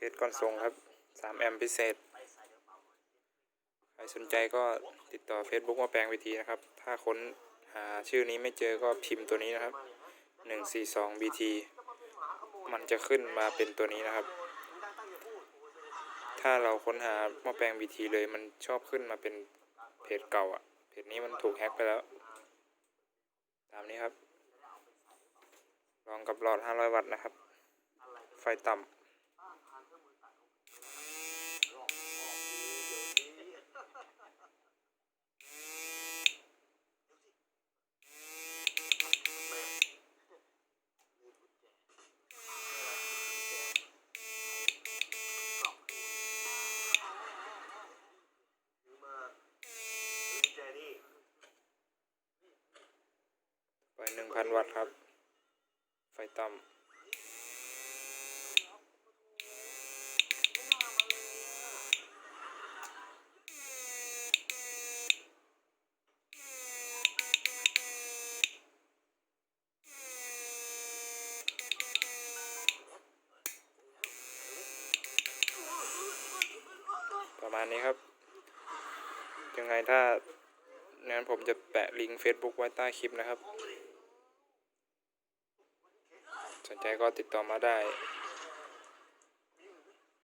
ทสก่อนส่งครับ 3 แอมป์พิเศษ ใครสนใจก็ติดต่อ Facebook มาแปลงวิธีนะครับ ถ้าค้นหาชื่อนี้ไม่เจอก็พิมพ์ตัวนี้นะครับ 142 BT มันจะขึ้นมาเป็นตัวนี้นะครับ ถ้าเราค้นหาหม้อแปลง BT เลยมันชอบขึ้นมาเป็นเพจเก่าอะเพจนี้มันถูกแฮ็กไปแล้ว ตามนี้ครับ ลองกับหลอด 500 วัตต์นะครับ ไฟต่ำ ไฟ1,000วัตต์ครับ ไฟต่ำประมาณนี้ครับ ยังไงถ้างั้นผมจะแปะลิงก์ Facebook ไว้ใต้คลิปนะครับ สนใจก็ติดต่อมาได้